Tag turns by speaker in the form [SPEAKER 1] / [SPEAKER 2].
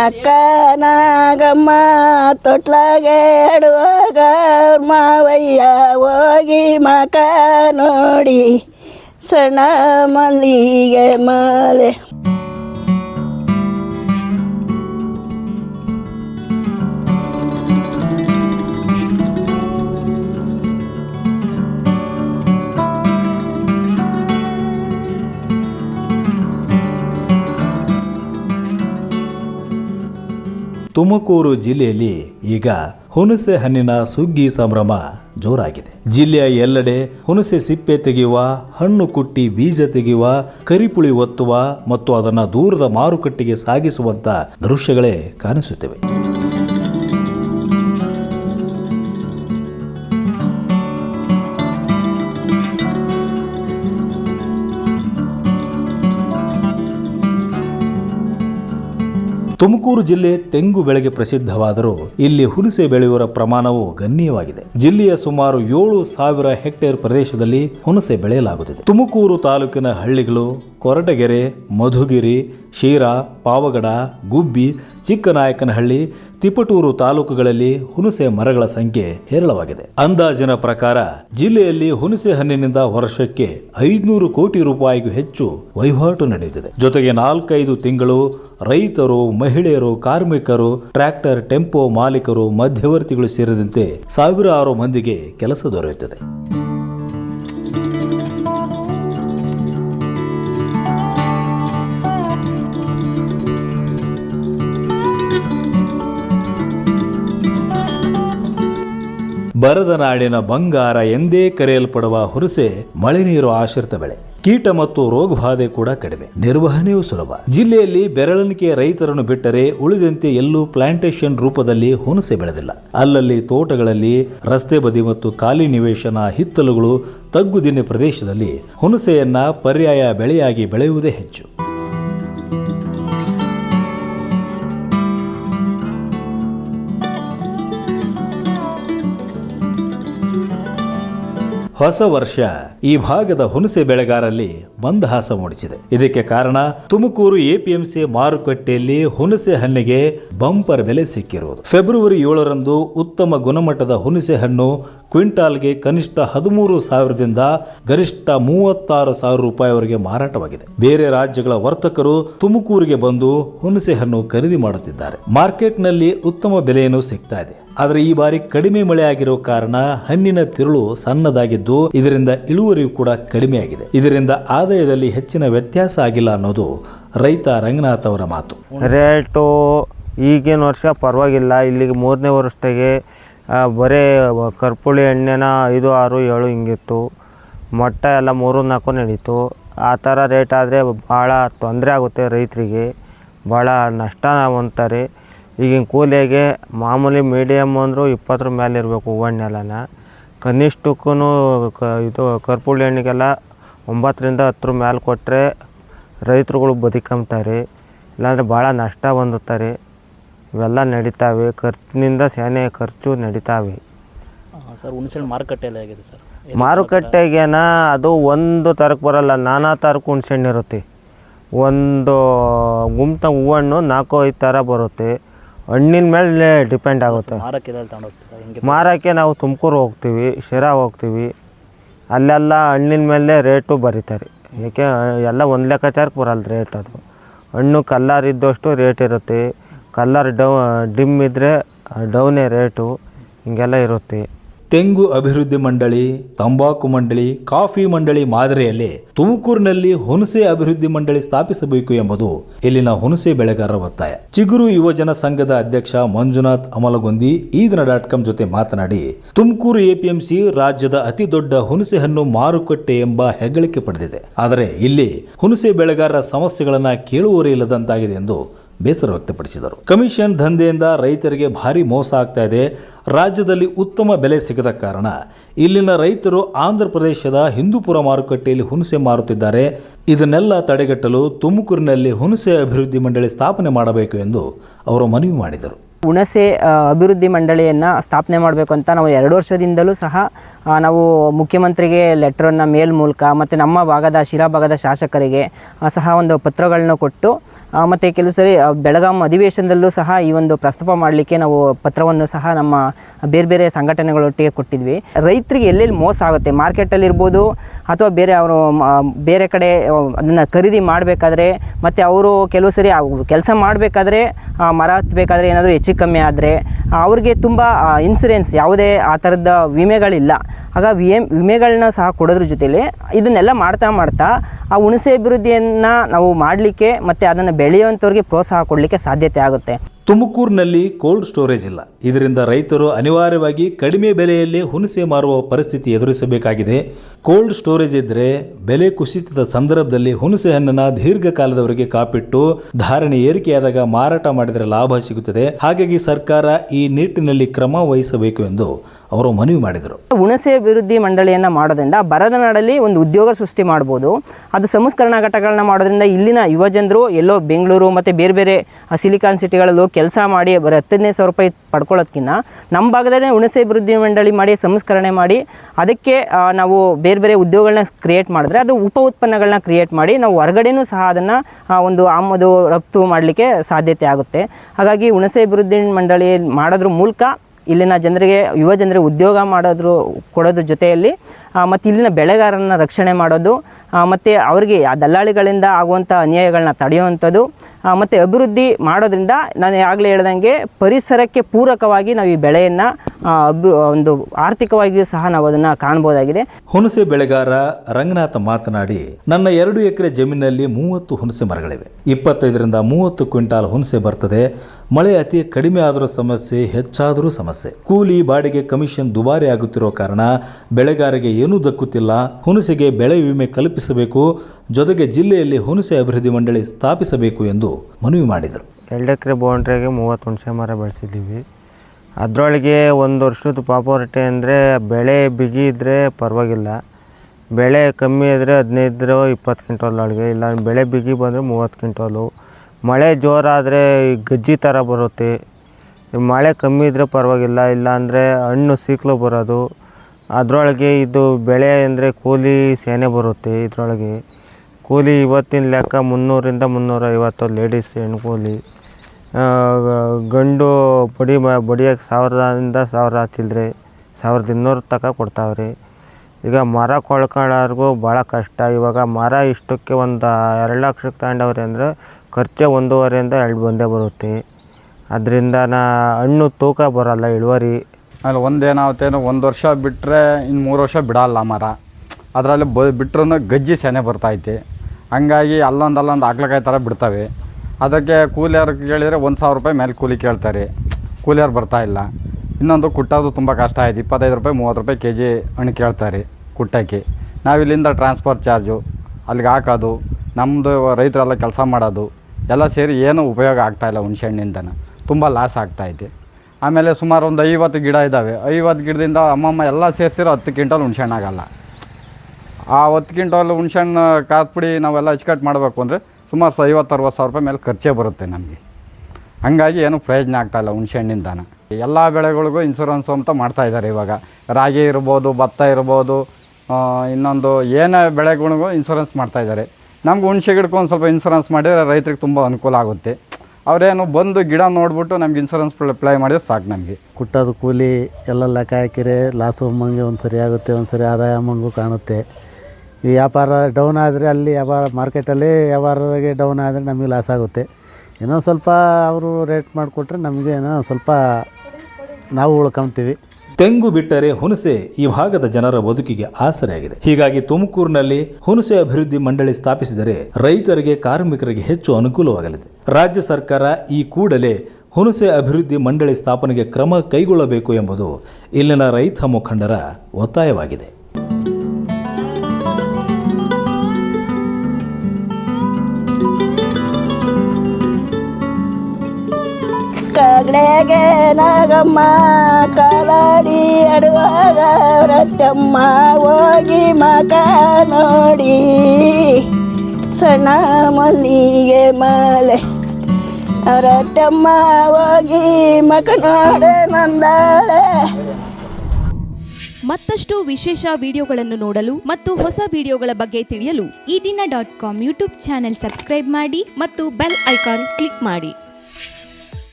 [SPEAKER 1] ಅಕ್ಕ ನಾಗಮ್ಮ ತೊಟ್ಲಾಗೆ ಆಡುವಾಗ ಅವ್ರ್ ಮಾವಯ್ಯ ಹೋಗಿ ಮಕ ನೋಡಿ ಸಣ್ಣ ಮಲ್ಲಿಗೆ ಮಾಲೆ.
[SPEAKER 2] ತುಮಕೂರು ಜಿಲ್ಲೆಯಲ್ಲಿ ಈಗ ಹುಣಸೆ ಹಣ್ಣಿನ ಸುಗ್ಗಿ ಸಂಭ್ರಮ ಜೋರಾಗಿದೆ. ಜಿಲ್ಲೆಯ ಎಲ್ಲೆಡೆ ಹುಣಸೆ ಸಿಪ್ಪೆ ತೆಗೆಯುವ, ಹಣ್ಣು ಕುಟ್ಟಿ ಬೀಜ ತೆಗೆಯುವ ಕರಿಪುಳಿ ಒತ್ತುವ ಮತ್ತು ಅದನ್ನು ದೂರದ ಮಾರುಕಟ್ಟೆಗೆ ಸಾಗಿಸುವಂತ ದೃಶ್ಯಗಳೇ ಕಾಣಿಸುತ್ತಿವೆ. ತುಮಕೂರು ಜಿಲ್ಲೆ ತೆಂಗು ಬೆಳೆಗೆ ಪ್ರಸಿದ್ಧವಾದರೂ ಇಲ್ಲಿ ಹುಣಸೆ ಬೆಳೆಯುವರ ಪ್ರಮಾಣವು ಗಣ್ಯವಾಗಿದೆ. ಜಿಲ್ಲೆಯ ಸುಮಾರು ಏಳು ಸಾವಿರ ಹೆಕ್ಟೇರ್ ಪ್ರದೇಶದಲ್ಲಿ ಹುಣಸೆ ಬೆಳೆಯಲಾಗುತ್ತಿದೆ. ತುಮಕೂರು ತಾಲೂಕಿನ ಹಳ್ಳಿಗಳು ಕೊರಟಗೆರೆ, ಮಧುಗಿರಿ, ಶಿರಾ, ಪಾವಗಡ, ಗುಬ್ಬಿ, ಚಿಕ್ಕನಾಯಕನಹಳ್ಳಿ, ತಿಪಟೂರು ತಾಲೂಕುಗಳಲ್ಲಿ ಹುಣಸೆ ಮರಗಳ ಸಂಖ್ಯೆ ಹೇರಳವಾಗಿದೆ. ಅಂದಾಜಿನ ಪ್ರಕಾರ ಜಿಲ್ಲೆಯಲ್ಲಿ ಹುಣಸೆ ಹಣ್ಣಿನಿಂದ ವರ್ಷಕ್ಕೆ ಐದುನೂರು ಕೋಟಿ ರೂಪಾಯಿಗೂ ಹೆಚ್ಚು ವಹಿವಾಟು ನಡೆಯುತ್ತಿದೆ. ಜೊತೆಗೆ ನಾಲ್ಕೈದು ತಿಂಗಳು ರೈತರು, ಮಹಿಳೆಯರು, ಕಾರ್ಮಿಕರು, ಟ್ರ್ಯಾಕ್ಟರ್, ಟೆಂಪೋ ಮಾಲೀಕರು, ಮಧ್ಯವರ್ತಿಗಳು ಸೇರಿದಂತೆ ಸಾವಿರಾರು ಮಂದಿಗೆ ಕೆಲಸ ದೊರೆಯುತ್ತದೆ. ಬರದ ನಾಡಿನ ಬಂಗಾರ ಎಂದೇ ಕರೆಯಲ್ಪಡುವ ಹುರುಸೆ, ಮಳೆ ನೀರು ಆಶ್ರಿತ ಬೆಳೆ. ಕೀಟ ಮತ್ತು ರೋಗಬಾಧೆ ಕೂಡ ಕಡಿಮೆ. ನಿರ್ವಹಣೆಯೂ ಸುಲಭ. ಜಿಲ್ಲೆಯಲ್ಲಿ ಬೆರಳಿಕೆ ರೈತರನ್ನು ಬಿಟ್ಟರೆ ಉಳಿದಂತೆ ಎಲ್ಲೂ ಪ್ಲಾಂಟೇಶನ್ ರೂಪದಲ್ಲಿ ಹುಣಸೆ ಬೆಳೆದಿಲ್ಲ. ಅಲ್ಲಲ್ಲಿ ತೋಟಗಳಲ್ಲಿ ರಸ್ತೆ ಬದಿ ಮತ್ತು ಖಾಲಿ ನಿವೇಶನ ಹಿತ್ತಲುಗಳು ತಗ್ಗುದಿನ್ನೆ ಪ್ರದೇಶದಲ್ಲಿ ಹುಣಸೆಯನ್ನ ಪರ್ಯಾಯ ಬೆಳೆಯಾಗಿ ಬೆಳೆಯುವುದೇ ಹೆಚ್ಚು. ಹೊಸ ವರ್ಷ ಈ ಭಾಗದ ಹುಣಸೆ ಬೆಳೆಗಾರಲ್ಲಿ ಮಂದಹಾಸ ಮೂಡಿಸಿದೆ. ಇದಕ್ಕೆ ಕಾರಣ ತುಮಕೂರು ಎಪಿಎಂಸಿ ಮಾರುಕಟ್ಟೆಯಲ್ಲಿ ಹುಣಸೆ ಹಣ್ಣಿಗೆ ಬಂಪರ್ ಬೆಲೆ ಸಿಕ್ಕಿರುವುದು. ಫೆಬ್ರವರಿ ಏಳರಂದು ಉತ್ತಮ ಗುಣಮಟ್ಟದ ಹುಣಸೆ ಹಣ್ಣು ಕ್ವಿಂಟಾಲ್ಗೆ ಕನಿಷ್ಠ ಹದಿಮೂರು ಸಾವಿರದಿಂದ ಗರಿಷ್ಠ ಮೂವತ್ತಾರು ಸಾವಿರ ರೂಪಾಯಿವರೆಗೆ ಮಾರಾಟವಾಗಿದೆ. ಬೇರೆ ರಾಜ್ಯಗಳ ವರ್ತಕರು ತುಮಕೂರಿಗೆ ಬಂದು ಹುಣಸೆ ಹಣ್ಣು ಖರೀದಿ ಮಾಡುತ್ತಿದ್ದಾರೆ. ಮಾರ್ಕೆಟ್ನಲ್ಲಿ ಉತ್ತಮ ಬೆಲೆಯನ್ನು ಸಿಗ್ತಾ ಇದೆ. ಆದರೆ ಈ ಬಾರಿ ಕಡಿಮೆ ಮಳೆ ಆಗಿರುವ ಕಾರಣ ಹಣ್ಣಿನ ತಿರುಳು ಸಣ್ಣದಾಗಿದ್ದು ಇದರಿಂದ ಇಳುವರಿಯೂ ಕೂಡ ಕಡಿಮೆಯಾಗಿದೆ. ಇದರಿಂದ ಆದಾಯದಲ್ಲಿ ಹೆಚ್ಚಿನ ವ್ಯತ್ಯಾಸ ಆಗಿಲ್ಲ ಅನ್ನೋದು ರೈತ ರಂಗನಾಥ್ ಅವರ ಮಾತು.
[SPEAKER 3] ರೇಟು ಈಗಿನ ವರ್ಷ ಪರವಾಗಿಲ್ಲ. ಇಲ್ಲಿಗೆ ಮೂರನೇ ವರ್ಷದಾಗೆ ಬರೀ ಕರ್ಪುಳಿ ಎಣ್ಣೆನ ಐದು, ಆರು, ಏಳು ಹಿಂಗಿತ್ತು. ಮೊಟ್ಟ ಎಲ್ಲ ಮೂರು, ನಾಲ್ಕು ನಡೀತು. ಆ ಥರ ರೇಟ್ ಆದರೆ ಭಾಳ ತೊಂದರೆ ಆಗುತ್ತೆ ರೈತರಿಗೆ. ಭಾಳ ನಷ್ಟ ಅಂತಾರೆ ಈಗಿನ ಕೂಲಿಯಾಗೆ ಮಾಮೂಲಿ ಮೀಡಿಯಮ್ ಅಂದರೂ ಇಪ್ಪತ್ತರ ಮೇಲೆ ಇರಬೇಕು ಹೂವಣ್ಣೆಲ್ಲನ ಕನಿಷ್ಠಕ್ಕೂ ಕ ಇದು ಕರ್ಪುಳ್ಳಿ ಹಣ್ಣಿಗೆಲ್ಲ ಒಂಬತ್ತರಿಂದ ಹತ್ತರ ಮೇಲೆ ಕೊಟ್ಟರೆ ರೈತರುಗಳು ಬದುಕಂತಾರೆ ಇಲ್ಲಾಂದರೆ ಭಾಳ ನಷ್ಟ ಹೊಂದುತ್ತಾರೆ. ಇವೆಲ್ಲ ನಡೀತಾವೆ. ಖರ್ಚಿನಿಂದ ಸೇನೆ ಖರ್ಚು ನಡೀತಾವೆ.
[SPEAKER 4] ಸರ್ ಹುಣಸೆ ಮಾರುಕಟ್ಟೆಯಲ್ಲಿ ಆಗಿದೆ ಸರ್?
[SPEAKER 3] ಮಾರುಕಟ್ಟೆಗೇನ ಅದು ಒಂದು ತರಕ್ಕೆ ಬರಲ್ಲ ನಾನಾ ಥರಕ್ಕೆ ಹುಣ್ಸೆಹಣ್ಣು ಇರುತ್ತೆ ಒಂದು ಗುಂಪ್ನ ಹೂವಣ್ಣು ನಾಲ್ಕು ಐದು ಥರ ಬರುತ್ತೆ. ಹಣ್ಣಿನ ಮೇಲೆ ಡಿಪೆಂಡ್ ಆಗುತ್ತೆ.
[SPEAKER 4] ಮಾರಕ್ಕೆ ಹೆಂಗೆ
[SPEAKER 3] ನಾವು ತುಮಕೂರು ಹೋಗ್ತೀವಿ ಶಿರಾ ಹೋಗ್ತೀವಿ. ಅಲ್ಲೆಲ್ಲ ಹಣ್ಣಿನ ಮೇಲೆ ರೇಟು ಬರೀತಾರೆ. ಏಕೆ ಎಲ್ಲ ಒಂದು ಲೆಕ್ಕಾಚಾರಕ್ಕೆ ಬರಲ್ಲ ರೇಟ್ ಅದು. ಹಣ್ಣು ಕಲ್ಲರ್ ಇದ್ದಷ್ಟು ರೇಟ್ ಇರುತ್ತೆ. ಕಲ್ಲರ್ ಡೌ ಡಿಮ್ ಇದ್ದರೆ ಡೌನೇ ರೇಟು ಹಿಂಗೆಲ್ಲ ಇರುತ್ತೆ.
[SPEAKER 2] ತೆಂಗು ಅಭಿವೃದ್ಧಿ ಮಂಡಳಿ, ತಂಬಾಕು ಮಂಡಳಿ, ಕಾಫಿ ಮಂಡಳಿ ಮಾದರಿಯಲ್ಲಿ ತುಮಕೂರಿನಲ್ಲಿ ಹುಣಸೆ ಅಭಿವೃದ್ಧಿ ಮಂಡಳಿ ಸ್ಥಾಪಿಸಬೇಕು ಎಂಬುದು ಇಲ್ಲಿನ ಹುಣಸೆ ಬೆಳೆಗಾರರ ಒತ್ತಾಯ. ಚಿಗುರು ಯುವಜನ ಸಂಘದ ಅಧ್ಯಕ್ಷ ಮಂಜುನಾಥ್ ಅಮಲಗೊಂದಿ ಈ ಡಾಟ್ ಕಾಮ್ ಜೊತೆ ಮಾತನಾಡಿ, ತುಮಕೂರು ಎಪಿಎಂಸಿ ರಾಜ್ಯದ ಅತಿ ದೊಡ್ಡ ಹುಣಸೆ ಹಣ್ಣು ಮಾರುಕಟ್ಟೆ ಎಂಬ ಹೆಗ್ಗಳಿಕೆ ಪಡೆದಿದೆ. ಆದರೆ ಇಲ್ಲಿ ಹುಣಸೆ ಬೆಳೆಗಾರರ ಸಮಸ್ಯೆಗಳನ್ನ ಕೇಳುವರೇ ಇಲ್ಲದಂತಾಗಿದೆ ಎಂದು ಬೇಸರ ವ್ಯಕ್ತಪಡಿಸಿದರು. ಕಮಿಷನ್ ದಂಧೆಯಿಂದ ರೈತರಿಗೆ ಭಾರಿ ಮೋಸ ಆಗ್ತಾ ಇದೆ. ರಾಜ್ಯದಲ್ಲಿ ಉತ್ತಮ ಬೆಲೆ ಸಿಗದ ಕಾರಣ ಇಲ್ಲಿನ ರೈತರು ಆಂಧ್ರ ಪ್ರದೇಶದ ಹಿಂದೂಪುರ ಮಾರುಕಟ್ಟೆಯಲ್ಲಿ ಹುಣಸೆ ಮಾರುತ್ತಿದ್ದಾರೆ. ಇದನ್ನೆಲ್ಲ ತಡೆಗಟ್ಟಲು ತುಮಕೂರಿನಲ್ಲಿ ಹುಣಸೆ ಅಭಿವೃದ್ಧಿ ಮಂಡಳಿ ಸ್ಥಾಪನೆ ಮಾಡಬೇಕು ಎಂದು ಅವರು ಮನವಿ ಮಾಡಿದರು.
[SPEAKER 5] ಹುಣಸೆ ಅಭಿವೃದ್ಧಿ ಮಂಡಳಿಯನ್ನು ಸ್ಥಾಪನೆ ಮಾಡಬೇಕು ಅಂತ ನಾವು ಎರಡು ವರ್ಷದಿಂದಲೂ ಸಹ ನಾವು ಮುಖ್ಯಮಂತ್ರಿಗೆ ಲೆಟ್ರನ್ನು ಮೇಲ್ ಮೂಲಕ ಮತ್ತು ನಮ್ಮ ಭಾಗದ ಶಿರಾ ಭಾಗದ ಶಾಸಕರಿಗೆ ಸಹ ಒಂದು ಪತ್ರಗಳನ್ನ ಕೊಟ್ಟು ಮತ್ತು ಕೆಲವು ಸರಿ ಬೆಳಗಾಂ ಅಧಿವೇಶನದಲ್ಲೂ ಸಹ ಈ ಒಂದು ಪ್ರಸ್ತಾಪ ಮಾಡಲಿಕ್ಕೆ ನಾವು ಪತ್ರವನ್ನು ಸಹ ನಮ್ಮ ಬೇರೆ ಬೇರೆ ಸಂಘಟನೆಗಳೊಟ್ಟಿಗೆ ಕೊಟ್ಟಿದ್ವಿ. ರೈತರಿಗೆ ಎಲ್ಲೆಲ್ಲಿ ಮೋಸ ಆಗುತ್ತೆ? ಮಾರ್ಕೆಟಲ್ಲಿರ್ಬೋದು ಅಥವಾ ಬೇರೆ ಅವರು ಬೇರೆ ಕಡೆ ಅದನ್ನು ಖರೀದಿ ಮಾಡಬೇಕಾದ್ರೆ, ಮತ್ತು ಅವರು ಕೆಲವು ಸರಿ ಕೆಲಸ ಮಾಡಬೇಕಾದ್ರೆ ಮರ ಹತ್ತಬೇಕಾದ್ರೆ ಏನಾದರೂ ಹೆಚ್ಚು ಕಮ್ಮಿ ಆದರೆ, ಅವ್ರಿಗೆ ತುಂಬ ಇನ್ಸೂರೆನ್ಸ್ ಯಾವುದೇ, ಆ ಥರದ ವಿಮೆಗಳಿಲ್ಲ. ಆಗ ವಿ ಎಂ ವಿಮೆಗಳನ್ನ ಸಹ ಕೊಡೋದ್ರ ಜೊತೆಲಿ ಇದನ್ನೆಲ್ಲ ಮಾಡ್ತಾ ಮಾಡ್ತಾ ಆ ಹುಣಸೆ ಅಭಿವೃದ್ಧಿಯನ್ನು ನಾವು ಮಾಡಲಿಕ್ಕೆ ಮತ್ತು ಅದನ್ನು ಬೆಳೆಯುವಂಥವ್ರಿಗೆ ಪ್ರೋತ್ಸಾಹ ಕೊಡಲಿಕ್ಕೆ ಸಾಧ್ಯತೆ ಆಗುತ್ತೆ.
[SPEAKER 2] ತುಮಕೂರಿನಲ್ಲಿ ಕೋಲ್ಡ್ ಸ್ಟೋರೇಜ್ ಇಲ್ಲ. ಇದರಿಂದ ರೈತರು ಅನಿವಾರ್ಯವಾಗಿ ಕಡಿಮೆ ಬೆಲೆಯಲ್ಲಿ ಹುಣಸೆ ಮಾರುವ ಪರಿಸ್ಥಿತಿ ಎದುರಿಸಬೇಕಾಗಿದೆ. ಕೋಲ್ಡ್ ಸ್ಟೋರೇಜ್ ಇದ್ದರೆ ಬೆಲೆ ಕುಸಿತದ ಸಂದರ್ಭದಲ್ಲಿ ಹುಣಸೆ ಹಣ್ಣನ್ನು ದೀರ್ಘಕಾಲದವರೆಗೆ ಕಾಪಿಟ್ಟು, ಧಾರಣೆ ಏರಿಕೆಯಾದಾಗ ಮಾರಾಟ ಮಾಡಿದರೆ ಲಾಭ ಸಿಗುತ್ತದೆ. ಹಾಗಾಗಿ ಸರ್ಕಾರ ಈ ನಿಟ್ಟಿನಲ್ಲಿ ಕ್ರಮ ವಹಿಸಬೇಕು ಎಂದು ಅವರು ಮನವಿ ಮಾಡಿದರು.
[SPEAKER 5] ಹುಣಸೆ ಅಭಿವೃದ್ಧಿ ಮಂಡಳಿಯನ್ನು ಮಾಡೋದ್ರಿಂದ ಬರದ ನಾಡಲ್ಲಿ ಒಂದು ಉದ್ಯೋಗ ಸೃಷ್ಟಿ ಮಾಡ್ಬೋದು. ಅದು ಸಂಸ್ಕರಣಾ ಘಟಕಗಳನ್ನ ಮಾಡೋದ್ರಿಂದ ಇಲ್ಲಿನ ಯುವಜನರು ಎಲ್ಲೋ ಬೆಂಗಳೂರು ಮತ್ತು ಬೇರೆ ಬೇರೆ ಸಿಲಿಕಾನ್ ಸಿಟಿಗಳಲ್ಲೂ ಕೆಲಸ ಮಾಡಿ ಬರೀ ಹತ್ತನೇ ಸಾವಿರ ರೂಪಾಯಿ ಪಡ್ಕೊಳ್ಳೋದಕ್ಕಿಂತ ನಮ್ಮ ಭಾಗದಲ್ಲೇ ಹುಣಸೆ ಅಭಿವೃದ್ಧಿ ಮಂಡಳಿ ಮಾಡಿ ಸಂಸ್ಕರಣೆ ಮಾಡಿ ಅದಕ್ಕೆ ನಾವು ಬೇರೆ ಬೇರೆ ಉದ್ಯೋಗಗಳನ್ನ ಕ್ರಿಯೇಟ್ ಮಾಡಿದ್ರೆ ಅದು ಉಪ ಉತ್ಪನ್ನಗಳನ್ನ ಕ್ರಿಯೇಟ್ ಮಾಡಿ ನಾವು ಹೊರಗಡೆನೂ ಸಹ ಅದನ್ನು ಒಂದು ಆಮದು ರಫ್ತು ಮಾಡಲಿಕ್ಕೆ ಸಾಧ್ಯತೆ ಆಗುತ್ತೆ. ಹಾಗಾಗಿ ಹುಣಸೆ ಅಭಿವೃದ್ಧಿ ಮಂಡಳಿ ಮಾಡೋದ್ರ ಮೂಲಕ ಇಲ್ಲಿನ ಜನರಿಗೆ, ಯುವ ಜನರಿಗೆ ಉದ್ಯೋಗ ಮಾಡೋದ್ರ, ಕೊಡೋದ್ರ ಜೊತೆಯಲ್ಲಿ ಮತ್ತು ಇಲ್ಲಿನ ಬೆಳೆಗಾರರನ್ನ ರಕ್ಷಣೆ ಮಾಡೋದು ಮತ್ತು ಅವರಿಗೆ ಆ ದಲ್ಲಾಳಿಗಳಿಂದ ಆಗುವಂಥ ಅನ್ಯಾಯಗಳನ್ನ ತಡೆಯುವಂಥದ್ದು ಮತ್ತು ಅಭಿವೃದ್ಧಿ ಮಾಡೋದ್ರಿಂದ ನಾನು ಆಗಲೇ ಹೇಳ್ದಂಗೆ ಪರಿಸರಕ್ಕೆ ಪೂರಕವಾಗಿ ನಾವು ಈ ಬೆಳೆಯನ್ನು ಒಂದು ಆರ್ಥಿಕವಾಗಿಯೂ ಸಹ ನಾವು ಅದನ್ನು ಕಾಣ್ಬೋದಾಗಿದೆ.
[SPEAKER 2] ಹುಣಸೆ ಬೆಳೆಗಾರ ರಂಗನಾಥ ಮಾತನಾಡಿ, ನನ್ನ ಎರಡು ಎಕರೆ ಜಮೀನಲ್ಲಿ ಮೂವತ್ತು ಹುಣಸೆ ಮರಗಳಿವೆ. ಇಪ್ಪತ್ತೈದರಿಂದ ಮೂವತ್ತು ಕ್ವಿಂಟಾಲ್ ಹುಣಸೆ ಬರ್ತದೆ. ಮಳೆ ಅತಿ ಕಡಿಮೆ ಆದರೂ ಸಮಸ್ಯೆ, ಹೆಚ್ಚಾದರೂ ಸಮಸ್ಯೆ. ಕೂಲಿ ಬಾಡಿಗೆ ಕಮಿಷನ್ ದುಬಾರಿ ಆಗುತ್ತಿರೋ ಕಾರಣ ಬೆಳೆಗಾರರಿಗೆ ಏನೂ ದಕ್ಕುತ್ತಿಲ್ಲ. ಹುಣಸೆಗೆ ಬೆಳೆ ವಿಮೆ ಕಲ್ಪಿಸಬೇಕು. ಜೊತೆಗೆ ಜಿಲ್ಲೆಯಲ್ಲಿ ಹುಣಸೆ ಅಭಿವೃದ್ಧಿ ಮಂಡಳಿ ಸ್ಥಾಪಿಸಬೇಕು ಎಂದು ಮನವಿ ಮಾಡಿದರು.
[SPEAKER 3] ಎರಡು ಎಕರೆ ಬೌಂಡ್ರಿಗೆ ಮೂವತ್ತು ಹುಣಸೆ ಮರ ಬೆಳೆಸಿದ್ದೀವಿ. ಅದರೊಳಗೆ ಒಂದು ವರ್ಷದ ಪಾಪೋರಿಟಿ ಅಂದರೆ ಬೆಳೆ ಬಿಗಿ ಇದ್ದರೆ ಪರವಾಗಿಲ್ಲ. ಬೆಳೆ ಕಮ್ಮಿ ಇದ್ದರೆ ಹದಿನೈದರ ಇಪ್ಪತ್ತು ಕ್ವಿಂಟಲ್ ಒಳಗೆ, ಇಲ್ಲ ಬೆಳೆ ಬಿಗಿ ಬಂದರೆ ಮೂವತ್ತು ಕ್ವಿಂಟಲು. ಮಳೆ ಜೋರಾದರೆ ಗಜ್ಜಿ ಥರ ಬರುತ್ತೆ. ಮಳೆ ಕಮ್ಮಿ ಇದ್ದರೆ ಪರವಾಗಿಲ್ಲ, ಇಲ್ಲ ಅಂದರೆ ಹಣ್ಣು ಸೀಕ್ಲು ಬರೋದು. ಅದರೊಳಗೆ ಇದು ಬೆಳೆ ಅಂದರೆ ಕೂಲಿ ಸೇನೆ ಬರುತ್ತೆ ಇದರೊಳಗೆ. ಕೂಲಿ ಇವತ್ತಿನ ಲೆಕ್ಕ ಮುನ್ನೂರಿಂದ ಮುನ್ನೂರ ಐವತ್ತು ಲೇಡೀಸ್ ಹೆಣ್ಣು ಕೂಲಿ. ಗಂಡು ಬಡಿ ಮ ಬಡಿಯೋಕ್ಕೆ ಸಾವಿರದಿಂದ ಸಾವಿರ ಚಿಲ್ಲರೆ ಸಾವಿರದ ಇನ್ನೂರು ತನಕ ಕೊಡ್ತಾವ್ರಿ. ಈಗ ಮರ ಕೊಳ್ಕೊಳ್ಳೋರ್ಗೂ ಭಾಳ ಕಷ್ಟ. ಇವಾಗ ಮರ ಇಷ್ಟಕ್ಕೆ ಒಂದು ಎರಡು ಲಕ್ಷಕ್ಕೆ ತಗೊಂಡವ್ರಿ ಅಂದರೆ ಖರ್ಚೆ ಒಂದೂವರೆಯಿಂದ ಎರಡು ಬಂದೇ ಬರುತ್ತೆ. ಅದರಿಂದ ನಾ ಹಣ್ಣು ತೂಕ ಬರೋಲ್ಲ ಇಳುವರಿ.
[SPEAKER 6] ಅಲ್ಲಿ ಒಂದೇನಾಗುತ್ತೆ ಒಂದು ವರ್ಷ ಬಿಟ್ಟರೆ ಇನ್ನು ಮೂರು ವರ್ಷ ಬಿಡಲ್ಲ ಮರ. ಅದರಲ್ಲಿ ಬ ಬಿಟ್ರೂ ಗಜ್ಜಿ ಸೆನೆ ಬರ್ತೈತೆ ಹಂಗಾಗಿ ಅಲ್ಲೊಂದು ಅಲ್ಲೊಂದು ಆಗ್ಲಕಾಯಿ ಥರ ಬಿಡ್ತವೆ. ಅದಕ್ಕೆ ಕೂಲಿಯರ್ ಕೇಳಿದರೆ ಒಂದು ಸಾವಿರ ರೂಪಾಯಿ ಮೇಲೆ ಕೂಲಿ ಕೇಳ್ತಾರೆ. ಕೂಲಿಯರ್ ಬರ್ತಾ ಇಲ್ಲ. ಇನ್ನೊಂದು ಕುಟ್ಟೋದು ತುಂಬ ಕಷ್ಟ ಆಯ್ತು. ಇಪ್ಪತ್ತೈದು ರೂಪಾಯಿ, ಮೂವತ್ತು ರೂಪಾಯಿ ಕೆ ಜಿ ಹಣ್ಣು ಕೇಳ್ತಾರೆ ಕುಟ್ಟಕ್ಕೆ. ನಾವು ಇಲ್ಲಿಂದ ಟ್ರಾನ್ಸ್ಫರ್ ಚಾರ್ಜು ಅಲ್ಲಿಗೆ ಹಾಕೋದು ನಮ್ಮದು ರೈತರೆಲ್ಲ ಕೆಲಸ ಮಾಡೋದು, ಎಲ್ಲ ಸೇರಿ ಏನೂ ಉಪಯೋಗ ಆಗ್ತಾಯಿಲ್ಲ ಹುಣಸೆ ಹಣ್ಣಿಂದನ ತುಂಬ ಲಾಸ್ ಆಗ್ತಾಯಿದೆ ಆಮೇಲೆ ಸುಮಾರು ಒಂದು ಐವತ್ತು ಗಿಡ ಇದ್ದಾವೆ. ಐವತ್ತು ಗಿಡದಿಂದ ಅಮ್ಮಮ್ಮ ಎಲ್ಲ ಸೇರಿಸಿರೋ ಹತ್ತು ಕ್ವಿಂಟಲ್ ಹುಣ್ಸೆಹಣ್ಣು ಆಗಲ್ಲ. ಆ ಹತ್ತು ಕ್ವಿಂಟಲ್ ಹುಣ್ಸೆಹಣ್ಣು, ಕಾತ್ಪುಡಿ ನಾವೆಲ್ಲ ಅಚ್ಚುಕಟ್ಟು ಮಾಡಬೇಕು ಅಂದರೆ ಸುಮಾರು ಐವತ್ತು ಅರವತ್ತು ಸಾವಿರ ರೂಪಾಯಿ ಮೇಲೆ ಖರ್ಚೇ ಬರುತ್ತೆ ನಮಗೆ. ಹಾಗಾಗಿ ಏನು ಪ್ರಯೋಜನ ಆಗ್ತಾಯಿಲ್ಲ ಹುಣ್ಸೆಹಣ್ಣಿಂದನ. ಎಲ್ಲ ಬೆಳೆಗಳಿಗೂ ಇನ್ಸೂರೆನ್ಸು ಅಂತ ಮಾಡ್ತಾ ಇದ್ದಾರೆ ಇವಾಗ. ರಾಗಿ ಇರ್ಬೋದು, ಭತ್ತ ಇರ್ಬೋದು ಇನ್ನೊಂದು ಏನೇ ಬೆಳೆಗಳಿಗೂ ಇನ್ಸೂರೆನ್ಸ್ ಮಾಡ್ತಾ ಇದ್ದಾರೆ ನಮ್ಗೆ ಹುಣ್ಸೆ ಗಿಡಕ್ಕೂ ಒಂದು ಸ್ವಲ್ಪ ಇನ್ಸೂರೆನ್ಸ್ ಮಾಡಿದರೆ ರೈತರಿಗೆ ತುಂಬ ಅನುಕೂಲ ಆಗುತ್ತೆ. ಅವರೇನು ಬಂದು ಗಿಡ ನೋಡಿಬಿಟ್ಟು ನಮ್ಗೆ ಇನ್ಸೂರೆನ್ಸ್ ಅಪ್ಲೈ ಮಾಡಿದ್ರೆ ಸಾಕು ನಮಗೆ.
[SPEAKER 7] ಕುಟ್ಟೋದು ಕೂಲಿ ಎಲ್ಲ ಲೆಕ್ಕ ಹಾಕಿರೆ ಲಾಸು ಮಂಗೆ ಒಂದು ಸರಿ ಆಗುತ್ತೆ ಒಂದು ಸರಿ ಆದಾಯ ಮಂಗು ಕಾಣುತ್ತೆ. ಈ ವ್ಯಾಪಾರ ಡೌನ್ ಆದರೆ ಅಲ್ಲಿ ವ್ಯಾಪಾರ ಮಾರ್ಕೆಟಲ್ಲಿ ವ್ಯಾಪಾರದಾಗೆ ಡೌನ್ ಆದರೆ ನಮಗೆ ಲಾಸ್ ಆಗುತ್ತೆ. ಏನೋ ಸ್ವಲ್ಪ ಅವರು ರೇಟ್ ಮಾಡಿಕೊಟ್ರೆ ನಮಗೆ ಏನೋ ಸ್ವಲ್ಪ ನಾವು ಉಳ್ಕೊಂತೀವಿ.
[SPEAKER 2] ತೆಂಗು ಬಿಟ್ಟರೆ ಹುಣಸೆ ಈ ಭಾಗದ ಜನರ ಬದುಕಿಗೆ ಆಸರೆಯಾಗಿದೆ. ಹೀಗಾಗಿ ತುಮಕೂರಿನಲ್ಲಿ ಹುಣಸೆ ಅಭಿವೃದ್ಧಿ ಮಂಡಳಿ ಸ್ಥಾಪಿಸಿದರೆ ರೈತರಿಗೆ, ಕಾರ್ಮಿಕರಿಗೆ ಹೆಚ್ಚು ಅನುಕೂಲವಾಗಲಿದೆ. ರಾಜ್ಯ ಸರ್ಕಾರ ಈ ಕೂಡಲೇ ಹುಣಸೆ ಅಭಿವೃದ್ಧಿ ಮಂಡಳಿ ಸ್ಥಾಪನೆಗೆ ಕ್ರಮ ಕೈಗೊಳ್ಳಬೇಕು ಎಂಬುದು ಇಲ್ಲಿನ ರೈತ ಮುಖಂಡರ ಒತ್ತಾಯವಾಗಿದೆ.
[SPEAKER 1] ಕಗಡೆಗೆ ನಾಗಮ್ಮ ಕಾಲಾಡಿ ಅಡುವಾಗ ರತ್ತಮ್ಮ ಹೋಗಿ ಮಕ ನೋಡಿ ಸಣ್ಣ ಮಲ್ಲಿಗೆ ಮಾಲೆ. ರತ್ತಮ್ಮ ಹೋಗಿ ಮಕ ನೋಡೆ ನಂದಾಳೆ.
[SPEAKER 8] ಮತ್ತಷ್ಟು ವಿಶೇಷ ವಿಡಿಯೋಗಳನ್ನು ನೋಡಲು ಮತ್ತು ಹೊಸ ವಿಡಿಯೋಗಳ ಬಗ್ಗೆ ತಿಳಿಯಲು
[SPEAKER 9] ಈ ದಿನ dot com YouTube channel subscribe ಮಾಡಿ
[SPEAKER 8] ಮತ್ತು ಬೆಲ್ ಐಕಾನ್ ಕ್ಲಿಕ್ ಮಾಡಿ.